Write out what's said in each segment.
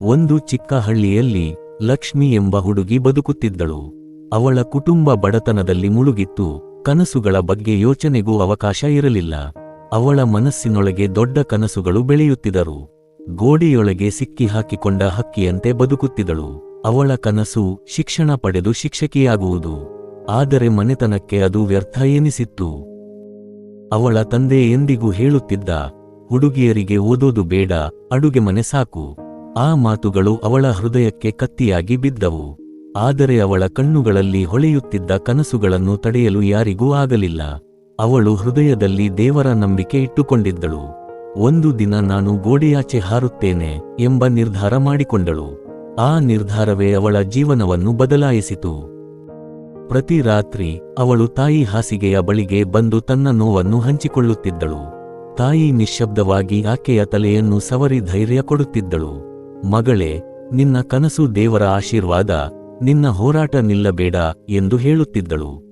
ಒಂದು ಚಿಕ್ಕ ಹಳ್ಳಿಯಲ್ಲಿ ಲಕ್ಷ್ಮಿ ಎಂಬ ಹುಡುಗಿ ಬದುಕುತ್ತಿದ್ದಳು. ಅವಳ ಕುಟುಂಬ ಬಡತನದಲ್ಲಿ ಮುಳುಗಿತ್ತು. ಕನಸುಗಳ ಬಗ್ಗೆ ಯೋಚನೆಗೂ ಅವಕಾಶ ಇರಲಿಲ್ಲ. ಅವಳ ಮನಸ್ಸಿನೊಳಗೆ ದೊಡ್ಡ ಕನಸುಗಳು ಬೆಳೆಯುತ್ತಿದ್ದರು. ಗೋಡೆಯೊಳಗೆ ಸಿಕ್ಕಿ ಹಾಕಿಕೊಂಡ ಹಕ್ಕಿಯಂತೆ ಬದುಕುತ್ತಿದ್ದಳು. ಅವಳ ಕನಸು ಶಿಕ್ಷಣ ಪಡೆದು ಶಿಕ್ಷಕಿಯಾಗುವುದು. ಆದರೆ ಮನೆತನಕ್ಕೆ ಅದು ವ್ಯರ್ಥ ಎನಿಸಿತ್ತು. ಅವಳ ತಂದೆ ಎಂದಿಗೂ ಹೇಳುತ್ತಿದ್ದ, ಹುಡುಗಿಯರಿಗೆ ಓದೋದು ಬೇಡ, ಅಡುಗೆ ಮನೆ ಸಾಕು. ಆ ಮಾತುಗಳು ಅವಳ ಹೃದಯಕ್ಕೆ ಕತ್ತಿಯಾಗಿ ಬಿದ್ದವು. ಆದರೆ ಅವಳ ಕಣ್ಣುಗಳಲ್ಲಿ ಹೊಳೆಯುತ್ತಿದ್ದ ಕನಸುಗಳನ್ನು ತಡೆಯಲು ಯಾರಿಗೂ ಆಗಲಿಲ್ಲ. ಅವಳು ಹೃದಯದಲ್ಲಿ ದೇವರ ನಂಬಿಕೆ ಇಟ್ಟುಕೊಂಡಿದ್ದಳು. ಒಂದು ದಿನ ನಾನು ಗೋಡೆಯಾಚೆ ಹಾರುತ್ತೇನೆ ಎಂಬ ನಿರ್ಧಾರ ಮಾಡಿಕೊಂಡಳು. ಆ ನಿರ್ಧಾರವೇ ಅವಳ ಜೀವನವನ್ನು ಬದಲಾಯಿಸಿತು. ಪ್ರತಿ ರಾತ್ರಿ ಅವಳು ತಾಯಿ ಹಾಸಿಗೆಯ ಬಳಿಗೆ ಬಂದು ತನ್ನ ನೋವನ್ನು ಹಂಚಿಕೊಳ್ಳುತ್ತಿದ್ದಳು. ತಾಯಿ ನಿಶ್ಶಬ್ದವಾಗಿ ಆಕೆಯ ತಲೆಯನ್ನು ಸವರಿ ಧೈರ್ಯ ಕೊಡುತ್ತಿದ್ದಳು. ಮಗಳೇ, ನಿನ್ನ ಕನಸು ದೇವರ ಆಶೀರ್ವಾದ, ನಿನ್ನ ಹೋರಾಟ ನಿಲ್ಲಬೇಡ ಎಂದು ಹೇಳುತ್ತಿದ್ದಳು.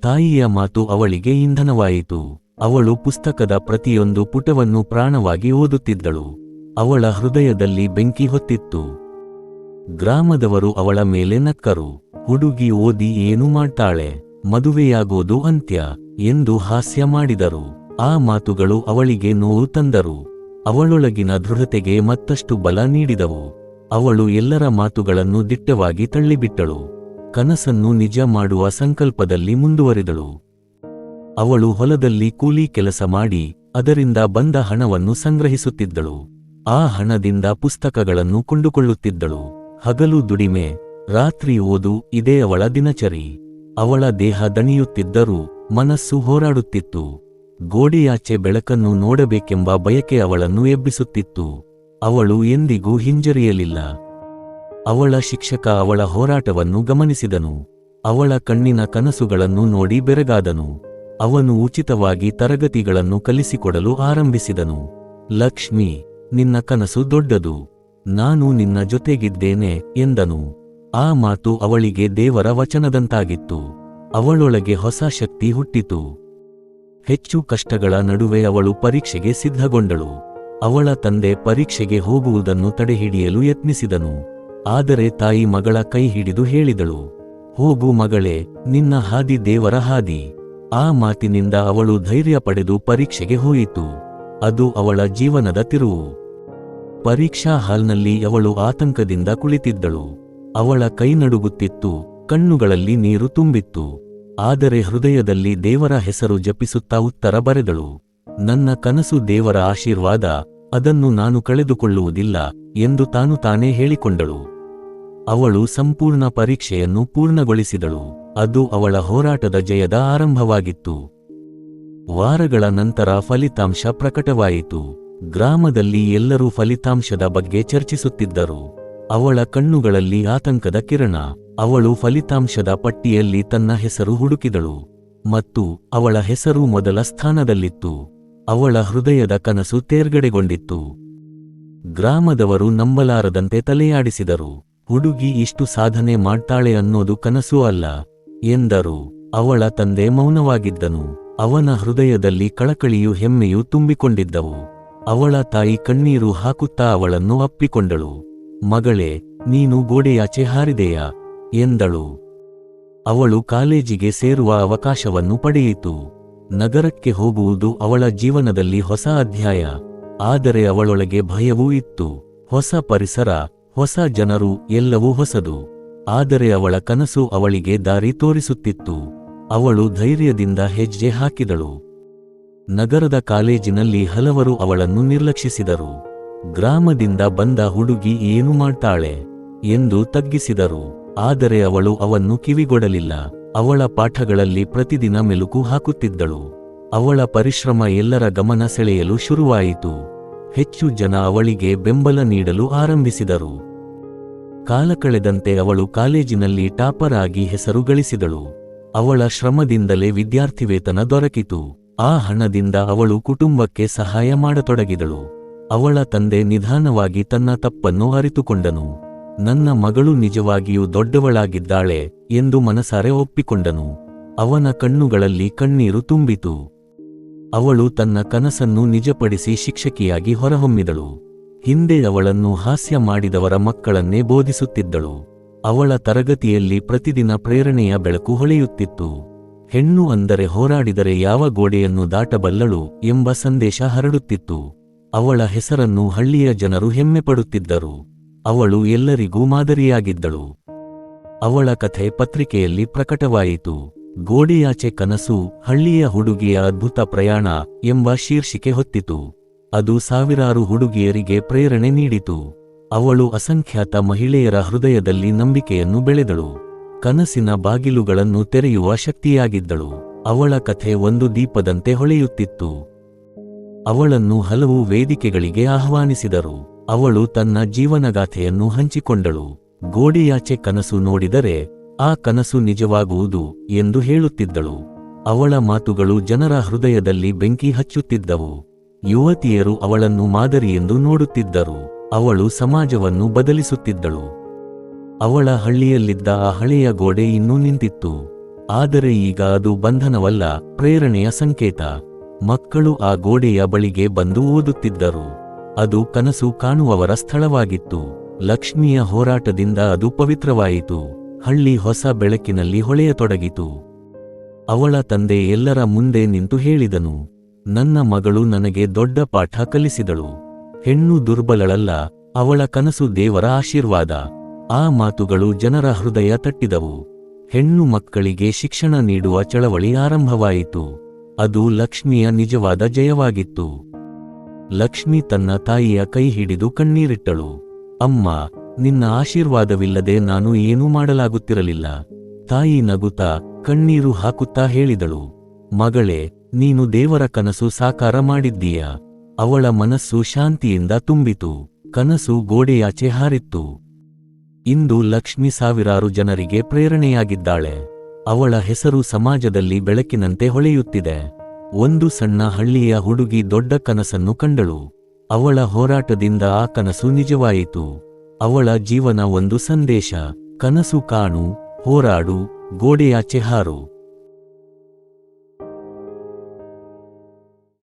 ತಾಯಿಯ ಮಾತು ಅವಳಿಗೆ ಇಂಧನವಾಯಿತು. ಅವಳು ಪುಸ್ತಕದ ಪ್ರತಿಯೊಂದು ಪುಟವನ್ನು ಪ್ರಾಣವಾಗಿ ಓದುತ್ತಿದ್ದಳು. ಅವಳ ಹೃದಯದಲ್ಲಿ ಬೆಂಕಿ ಹೊತ್ತಿತ್ತು. ಗ್ರಾಮದವರು ಅವಳ ಮೇಲೆ ನಕ್ಕರು. ಹುಡುಗಿ ಓದಿ ಏನು ಮಾಡ್ತಾಳೆ? ಮದುವೆಯಾಗೋದು ಅಂತ್ಯ ಎಂದು ಹಾಸ್ಯ ಮಾಡಿದರು. ಆ ಮಾತುಗಳು ಅವಳಿಗೆ ನೋವು ತಂದರು. ಅವಳೊಳಗಿನ ದೃಢತೆಗೆ ಮತ್ತಷ್ಟು ಬಲ ನೀಡಿದವು. ಅವಳು ಎಲ್ಲರ ಮಾತುಗಳನ್ನು ದಿಟ್ಟವಾಗಿ ತಳ್ಳಿಬಿಟ್ಟಳು. ಕನಸನ್ನು ನಿಜ ಮಾಡುವ ಸಂಕಲ್ಪದಲ್ಲಿ ಮುಂದುವರೆದಳು. ಅವಳು ಹೊಲದಲ್ಲಿ ಕೂಲಿ ಕೆಲಸ ಮಾಡಿ, ಅದರಿಂದ ಬಂದ ಹಣವನ್ನು ಸಂಗ್ರಹಿಸುತ್ತಿದ್ದಳು. ಆ ಹಣದಿಂದ ಪುಸ್ತಕಗಳನ್ನು ಕೊಂಡುಕೊಳ್ಳುತ್ತಿದ್ದಳು. ಹಗಲು ದುಡಿಮೆ, ರಾತ್ರಿ ಓದು, ಇದೇ ಅವಳ ದಿನಚರಿ. ಅವಳ ದೇಹ ದಣಿಯುತ್ತಿದ್ದರೂ ಮನಸ್ಸು ಹೋರಾಡುತ್ತಿತ್ತು. ಗೋಡೆಯಾಚೆ ಬೆಳಕನ್ನು ನೋಡಬೇಕೆಂಬ ಬಯಕೆ ಅವಳನ್ನು ಎಬ್ಬಿಸುತ್ತಿತ್ತು. ಅವಳು ಎಂದಿಗೂ ಹಿಂಜರಿಯಲಿಲ್ಲ. ಅವಳ ಶಿಕ್ಷಕ ಅವಳ ಹೋರಾಟವನ್ನು ಗಮನಿಸಿದನು. ಅವಳ ಕಣ್ಣಿನ ಕನಸುಗಳನ್ನು ನೋಡಿ ಬೆರಗಾದನು. ಅವನು ಉಚಿತವಾಗಿ ತರಗತಿಗಳನ್ನು ಕಲಿಸಿಕೊಡಲು ಆರಂಭಿಸಿದನು. ಲಕ್ಷ್ಮಿ, ನಿನ್ನ ಕನಸು ದೊಡ್ಡದು. ನಾನು ನಿನ್ನ ಜೊತೆಗಿದ್ದೇನೆ ಎಂದನು. ಆ ಮಾತು ಅವಳಿಗೆ ದೇವರ ವಚನದಂತಾಗಿತ್ತು. ಅವಳೊಳಗೆ ಹೊಸ ಶಕ್ತಿ ಹುಟ್ಟಿತು. ಹೆಚ್ಚು ಕಷ್ಟಗಳ ನಡುವೆ ಅವಳು ಪರೀಕ್ಷೆಗೆ ಸಿದ್ಧಗೊಂಡಳು. ಅವಳ ತಂದೆ ಪರೀಕ್ಷೆಗೆ ಹೋಗುವುದನ್ನು ತಡೆಹಿಡಿಯಲು ಯತ್ನಿಸಿದನು. ಆದರೆ ತಾಯಿ ಮಗಳ ಕೈ ಹಿಡಿದು ಹೇಳಿದಳು, ಹೋಗು ಮಗಳೇ, ನಿನ್ನ ಹಾದಿ ದೇವರ ಹಾದಿ. ಆ ಮಾತಿನಿಂದ ಅವಳು ಧೈರ್ಯ ಪಡೆದು ಪರೀಕ್ಷೆಗೆ ಹೋಯಿತು. ಅದು ಅವಳ ಜೀವನದ ತಿರುವು. ಪರೀಕ್ಷಾ ಹಾಲ್ನಲ್ಲಿ ಅವಳು ಆತಂಕದಿಂದ ಕುಳಿತಿದ್ದಳು. ಅವಳ ಕೈ ನಡುಗುತ್ತಿತ್ತು, ಕಣ್ಣುಗಳಲ್ಲಿ ನೀರು ತುಂಬಿತ್ತು. ಆದರೆ ಹೃದಯದಲ್ಲಿ ದೇವರ ಹೆಸರು ಜಪಿಸುತ್ತಾ ಉತ್ತರ ಬರೆದಳು. ನನ್ನ ಕನಸು ದೇವರ ಆಶೀರ್ವಾದ, ಅದನ್ನು ನಾನು ಕಳೆದುಕೊಳ್ಳುವುದಿಲ್ಲ ಎಂದು ತಾನು ತಾನೇ ಹೇಳಿಕೊಂಡಳು. ಅವಳು ಸಂಪೂರ್ಣ ಪರೀಕ್ಷೆಯನ್ನು ಪೂರ್ಣಗೊಳಿಸಿದಳು. ಅದು ಅವಳ ಹೋರಾಟದ ಜಯದ ಆರಂಭವಾಗಿತ್ತು. ವಾರಗಳ ನಂತರ ಫಲಿತಾಂಶ ಪ್ರಕಟವಾಯಿತು. ಗ್ರಾಮದಲ್ಲಿ ಎಲ್ಲರೂ ಫಲಿತಾಂಶದ ಬಗ್ಗೆ ಚರ್ಚಿಸುತ್ತಿದ್ದರು. ಅವಳ ಕಣ್ಣುಗಳಲ್ಲಿ ಆತಂಕದ ಕಿರಣ. ಅವಳು ಫಲಿತಾಂಶದ ಪಟ್ಟಿಯಲ್ಲಿ ತನ್ನ ಹೆಸರು ಹುಡುಕಿದಳು ಮತ್ತು ಅವಳ ಹೆಸರು ಮೊದಲ ಸ್ಥಾನದಲ್ಲಿತ್ತು. ಅವಳ ಹೃದಯದ ಕನಸು ತೇರ್ಗಡೆಗೊಂಡಿತ್ತು. ಗ್ರಾಮದವರು ನಂಬಲಾರದಂತೆ ತಲೆಯಾಡಿಸಿದರು. ಹುಡುಗಿ ಇಷ್ಟು ಸಾಧನೆ ಮಾಡ್ತಾಳೆ ಅನ್ನೋದು ಕನಸು ಅಲ್ಲ, ಎಂದರು. ಅವಳ ತಂದೆ ಮೌನವಾಗಿದ್ದನು. ಅವನ ಹೃದಯದಲ್ಲಿ ಕಳಕಳಿಯು ಹೆಮ್ಮೆಯೂ ತುಂಬಿಕೊಂಡಿದ್ದವು. ಅವಳ ತಾಯಿ ಕಣ್ಣೀರು ಹಾಕುತ್ತಾ ಅವಳನ್ನು ಅಪ್ಪಿಕೊಂಡಳು. ಮಗಳೇ, ನೀನು ಗೋಡೆಯಾಚೆ ಹಾರಿದೆಯಾ? ಎಂದಳು. ಅವಳು ಕಾಲೇಜಿಗೆ ಸೇರುವ ಅವಕಾಶವನ್ನು ಪಡೆಯಿತು. ನಗರಕ್ಕೆ ಹೋಗುವುದು ಅವಳ ಜೀವನದಲ್ಲಿ ಹೊಸ ಅಧ್ಯಾಯ. ಆದರೆ ಅವಳೊಳಗೆ ಭಯವೂ ಇತ್ತು. ಹೊಸ ಪರಿಸರ, ಹೊಸ ಜನರು ಎಲ್ಲವೂ ಹೊಸದು. ಆದರೆ ಅವಳ ಕನಸು ಅವಳಿಗೆ ದಾರಿ ತೋರಿಸುತ್ತಿತ್ತು. ಅವಳು ಧೈರ್ಯದಿಂದ ಹೆಜ್ಜೆ ಹಾಕಿದಳು. ನಗರದ ಕಾಲೇಜಿನಲ್ಲಿ ಹಲವರು ಅವಳನ್ನು ನಿರ್ಲಕ್ಷಿಸಿದರು. ಗ್ರಾಮದಿಂದ ಬಂದ ಹುಡುಗಿ ಏನು ಮಾಡ್ತಾಳೆ? ಎಂದು ತಗ್ಗಿಸಿದರು. ಆದರೆ ಅವಳು ಅವನ್ನು ಕಿವಿಗೊಡಲಿಲ್ಲ. ಅವಳ ಪಾಠಗಳಲ್ಲಿ ಪ್ರತಿದಿನ ಮೆಲುಕು ಹಾಕುತ್ತಿದ್ದಳು. ಅವಳ ಪರಿಶ್ರಮ ಎಲ್ಲರ ಗಮನ ಸೆಳೆಯಲು ಶುರುವಾಯಿತು. ಹೆಚ್ಚು ಜನ ಅವಳಿಗೆ ಬೆಂಬಲ ನೀಡಲು ಆರಂಭಿಸಿದರು. ಕಾಲ ಕಳೆದಂತೆ ಅವಳು ಕಾಲೇಜಿನಲ್ಲಿ ಟಾಪರ್ ಆಗಿ ಹೆಸರು ಗಳಿಸಿದಳು. ಅವಳ ಶ್ರಮದಿಂದಲೇ ವಿದ್ಯಾರ್ಥಿವೇತನ ದೊರಕಿತು. ಆ ಹಣದಿಂದ ಅವಳು ಕುಟುಂಬಕ್ಕೆ ಸಹಾಯ ಮಾಡತೊಡಗಿದಳು. ಅವಳ ತಂದೆ ನಿಧಾನವಾಗಿ ತನ್ನ ತಪ್ಪನ್ನು ಅರಿತುಕೊಂಡನು. ನನ್ನ ಮಗಳು ನಿಜವಾಗಿಯೂ ದೊಡ್ಡವಳಾಗಿದ್ದಾಳೆ ಎಂದು ಮನಸಾರೆ ಒಪ್ಪಿಕೊಂಡನು. ಅವನ ಕಣ್ಣುಗಳಲ್ಲಿ ಕಣ್ಣೀರು ತುಂಬಿತು. ಅವಳು ತನ್ನ ಕನಸನ್ನು ನಿಜಪಡಿಸಿ ಶಿಕ್ಷಕಿಯಾಗಿ ಹೊರಹೊಮ್ಮಿದಳು. ಹಿಂದೆ ಅವಳನ್ನು ಹಾಸ್ಯ ಮಾಡಿದವರ ಮಕ್ಕಳನ್ನೇ ಬೋಧಿಸುತ್ತಿದ್ದಳು. ಅವಳ ತರಗತಿಯಲ್ಲಿ ಪ್ರತಿದಿನ ಪ್ರೇರಣೆಯ ಬೆಳಕು ಹೊಳೆಯುತ್ತಿತ್ತು. ಹೆಣ್ಣು ಅಂದರೆ ಹೋರಾಡಿದರೆ ಯಾವ ಗೋಡೆಯನ್ನು ದಾಟಬಲ್ಲಳು ಎಂಬ ಸಂದೇಶ ಹರಡುತ್ತಿತ್ತು. ಅವಳ ಹೆಸರನ್ನು ಹಳ್ಳಿಯ ಜನರು ಹೆಮ್ಮೆಪಡುತ್ತಿದ್ದರು. ಅವಳು ಎಲ್ಲರಿಗೂ ಮಾದರಿಯಾಗಿದ್ದಳು. ಅವಳ ಕಥೆ ಪತ್ರಿಕೆಯಲ್ಲಿ ಪ್ರಕಟವಾಯಿತು. ಗೋಡೆಯಾಚೆ ಕನಸು, ಹಳ್ಳಿಯ ಹುಡುಗಿಯ ಅದ್ಭುತ ಪ್ರಯಾಣ ಎಂಬ ಶೀರ್ಷಿಕೆ ಹೊತ್ತಿತು. ಅದು ಸಾವಿರಾರು ಹುಡುಗಿಯರಿಗೆ ಪ್ರೇರಣೆ ನೀಡಿತು. ಅವಳು ಅಸಂಖ್ಯಾತ ಮಹಿಳೆಯರ ಹೃದಯದಲ್ಲಿ ನಂಬಿಕೆಯನ್ನು ಬೆಳೆದಳು. ಕನಸಿನ ಬಾಗಿಲುಗಳನ್ನು ತೆರೆಯುವ ಶಕ್ತಿಯಾಗಿದ್ದಳು. ಅವಳ ಕಥೆ ಒಂದು ದೀಪದಂತೆ ಹೊಳೆಯುತ್ತಿತ್ತು. ಅವಳನ್ನು ಹಲವು ವೇದಿಕೆಗಳಿಗೆ ಆಹ್ವಾನಿಸಿದರು. ಅವಳು ತನ್ನ ಜೀವನಗಾಥೆಯನ್ನು ಹಂಚಿಕೊಂಡಳು. ಗೋಡೆಯಾಚೆ ಕನಸು ನೋಡಿದರೆ, ಆ ಕನಸು ನಿಜವಾಗುವುದು ಎಂದು ಹೇಳುತ್ತಿದ್ದಳು. ಅವಳ ಮಾತುಗಳು ಜನರ ಹೃದಯದಲ್ಲಿ ಬೆಂಕಿ ಹಚ್ಚುತ್ತಿದ್ದವು. ಯುವತಿಯರು ಅವಳನ್ನು ಮಾದರಿಯೆಂದು ನೋಡುತ್ತಿದ್ದರು. ಅವಳು ಸಮಾಜವನ್ನು ಬದಲಿಸುತ್ತಿದ್ದಳು. ಅವಳ ಹಳ್ಳಿಯಲ್ಲಿದ್ದ ಆ ಹಳೆಯ ಗೋಡೆ ಇನ್ನೂ ನಿಂತಿತ್ತು. ಆದರೆ ಈಗ ಅದು ಬಂಧನವಲ್ಲ, ಪ್ರೇರಣೆಯ ಸಂಕೇತ. ಮಕ್ಕಳು ಆ ಗೋಡೆಯ ಬಳಿಗೆ ಬಂದು ಓದುತ್ತಿದ್ದರು. ಅದು ಕನಸು ಕಾಣುವವರ ಸ್ಥಳವಾಗಿತ್ತು. ಲಕ್ಷ್ಮಿಯ ಹೋರಾಟದಿಂದ ಅದು ಪವಿತ್ರವಾಯಿತು. ಹಳ್ಳಿ ಹೊಸ ಬೆಳಕಿನಲ್ಲಿ ಹೊಳೆಯತೊಡಗಿತು. ಅವಳ ತಂದೆ ಎಲ್ಲರ ಮುಂದೆ ನಿಂತು ಹೇಳಿದನು, ನನ್ನ ಮಗಳು ನನಗೆ ದೊಡ್ಡ ಪಾಠ ಕಲಿಸಿದಳು. ಹೆಣ್ಣು ದುರ್ಬಲಳಲ್ಲ, ಅವಳ ಕನಸು ದೇವರ ಆಶೀರ್ವಾದ. ಆ ಮಾತುಗಳು ಜನರ ಹೃದಯ ತಟ್ಟಿದವು. ಹೆಣ್ಣು ಮಕ್ಕಳಿಗೆ ಶಿಕ್ಷಣ ನೀಡುವ ಚಳವಳಿ ಆರಂಭವಾಯಿತು. ಅದು ಲಕ್ಷ್ಮಿಯ ನಿಜವಾದ ಜಯವಾಗಿತ್ತು. ಲಕ್ಷ್ಮಿ ತನ್ನ ತಾಯಿಯ ಕೈ ಹಿಡಿದು ಕಣ್ಣೀರಿಟ್ಟಳು. ಅಮ್ಮ, ನಿನ್ನ ಆಶೀರ್ವಾದವಿಲ್ಲದೆ ನಾನು ಏನೂ ಮಾಡಲಾಗುತ್ತಿರಲಿಲ್ಲ. ತಾಯಿ ನಗುತ್ತಾ ಕಣ್ಣೀರು ಹಾಕುತ್ತಾ ಹೇಳಿದಳು. ಮಗಳೇ, ನೀನು ದೇವರ ಕನಸು ಸಾಕಾರ ಮಾಡಿದ್ದೀಯ? ಅವಳ ಮನಸ್ಸು ಶಾಂತಿಯಿಂದ ತುಂಬಿತು. ಕನಸು ಗೋಡೆಯಾಚೆ ಹಾರಿತ್ತು. ಇಂದು ಲಕ್ಷ್ಮಿ ಸಾವಿರಾರು ಜನರಿಗೆ ಪ್ರೇರಣೆಯಾಗಿದ್ದಾಳೆ. ಅವಳ ಹೆಸರು ಸಮಾಜದಲ್ಲಿ ಬೆಳಕಿನಂತೆ ಹೊಳೆಯುತ್ತಿದೆ. ಒಂದು ಸಣ್ಣ ಹಳ್ಳಿಯ ಹುಡುಗಿ ದೊಡ್ಡ ಕನಸನ್ನು ಕಂಡಳು. ಅವಳ ಹೋರಾಟದಿಂದ ಆ ಕನಸು ನಿಜವಾಯಿತು. ಅವಳ ಜೀವನ ಒಂದು ಸಂದೇಶ. ಕನಸು ಕಾಣು, ಹೋರಾಡು ಗೋಡೆಯಾಚೆ ಹಾರು